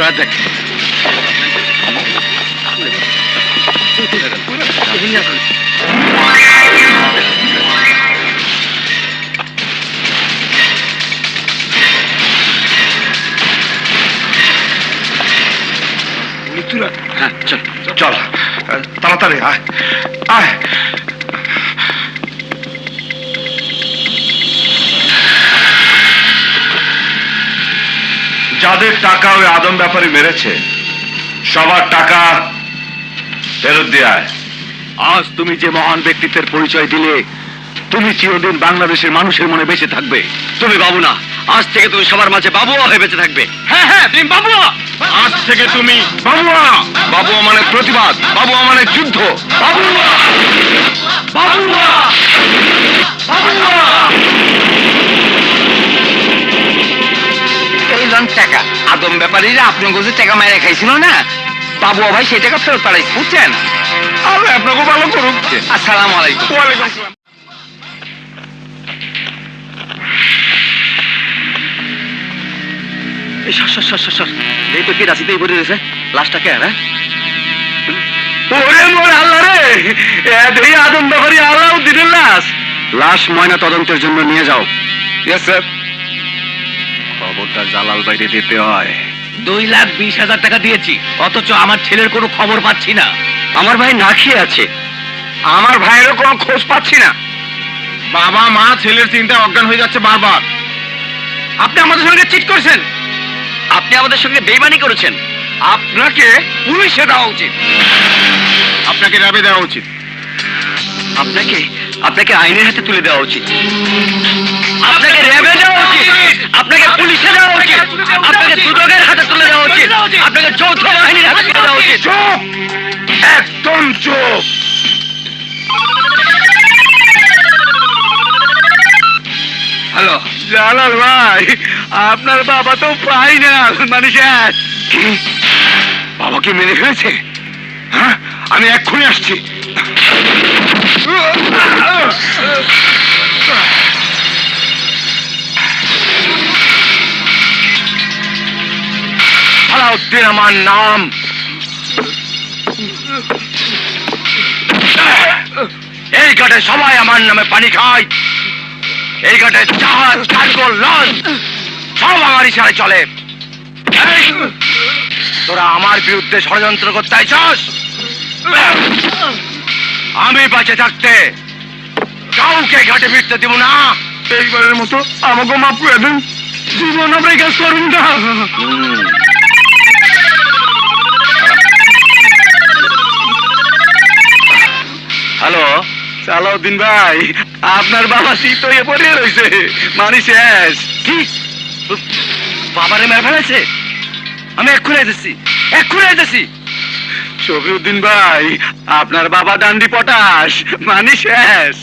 Drawer দেখ হ্যাঁ চল চল। তাড়াতাড়ি আয়। আয়। যাদের টাকা ওই আদম ব্যাপারে মেরেছে সবার টাকা ফেরত দিয়ে আজ তুমি যে মহান ব্যক্তিত্বের পরিচয় দিলে তুমি চিরদিন বাংলাদেশের মানুষের মনে বেঁচে থাকবে। তুমি বাবু না আজ থেকে তুমি সবার মাঝে বাবুয়া হয়ে বেঁচে থাকবে। হ্যাঁ হ্যাঁ তুমি বাবুয়া। আজ থেকে তুমি বাবুয়া। বাবুয়া মানে প্রতিবাদ বাবুয়া মানে যুদ্ধ। বাবুয়া। বাবুয়া। বাবুয়া। ব্যাপারীরা আপনার কাছে টাকা মায়েরা খাইছিল না? বাবু ভাই সেই টাকা ফেরত পাঠাইছে বুঝছেন? আল্লাহ আপনাকে ভালো করুক। আসসালামু আলাইকুম। ওয়ালাইকুম আসসালাম। সর সর সর সর সর। এই তো কি রাশিতেই ভরে দিয়েছে লাশটা কে হ্যাঁ? ওরে মোর আল্লাহ রে! এই আদম ব্যাপারী আল্লাহ দিনের লাশ। লাশ ময়না তদন্তের জন্য নিয়ে যাও। ইয়েস স্যার খবরটা জালাল বাইরে দিতে হয়। দুই লাখ বিশ হাজার টাকা দিয়েছি অথচ আমার ছেলের কোনো খবর পাচ্ছি না। আমার ভাই না খেয়ে আছে। আমার ভাইয়েরও কোনো খোঁজ পাচ্ছি না। বাবা মা ছেলের চিন্তায় অজ্ঞান হয়ে যাচ্ছে বারবার। আপনি আমাদের সঙ্গে চিট করছেন। আপনি আমাদের সঙ্গে বেইমানি করেছেন। আপনাকে পুলিশে দেওয়া উচিত। আপনাকে র্যাবে দেওয়া উচিত। আপনাকে আপনাকে আইনের হাতে তুলে দেওয়া উচিত। আপনাকে র্যাবে দেওয়া উচিত। আপনাকে পুলিশে দেওয়া উচিত। আপনাকে দুদকের হাতে উচিত। আপনাকে যৌথ বাহিনীর হাতে তুলে দেওয়া উচিত। একদম চুপ। হ্যালো। জালাল ভাই আপনার বাবা তো ফাইনাল মানে বাবাকে মেরে ফেলেছে? হ্যাঁ আমি এক্ষুনি আসছি। আলাউদ্দিন আমার নাম এই ঘাটে সবাই আমার নামে পানি খায়। এই ঘাটে জাহাজ কার্গো লঞ্চ সব আমার ইশারায় চলে। তোরা আমার বিরুদ্ধে ষড়যন্ত্র করতে আইছস? আমি বাঁচে থাকতে কাউকে ঘাটে ফিরতে দিব না। এইবারের মতো আমাকে মাফ করে দেন। জীবন আপনি কাজ করুন না। সালাউদ্দিন ভাই আপনার বাবা শীত হয়ে পড়ে রয়েছে মানি শেষ। কি? বাবারে মেরে ফেলেছে? আমি এক্ষুনি এসেছি এক্ষুনি এসেছি শফিউদ্দিন ভাই আপনার বাবা ডান্ডি পটাশ। মানি শেষ।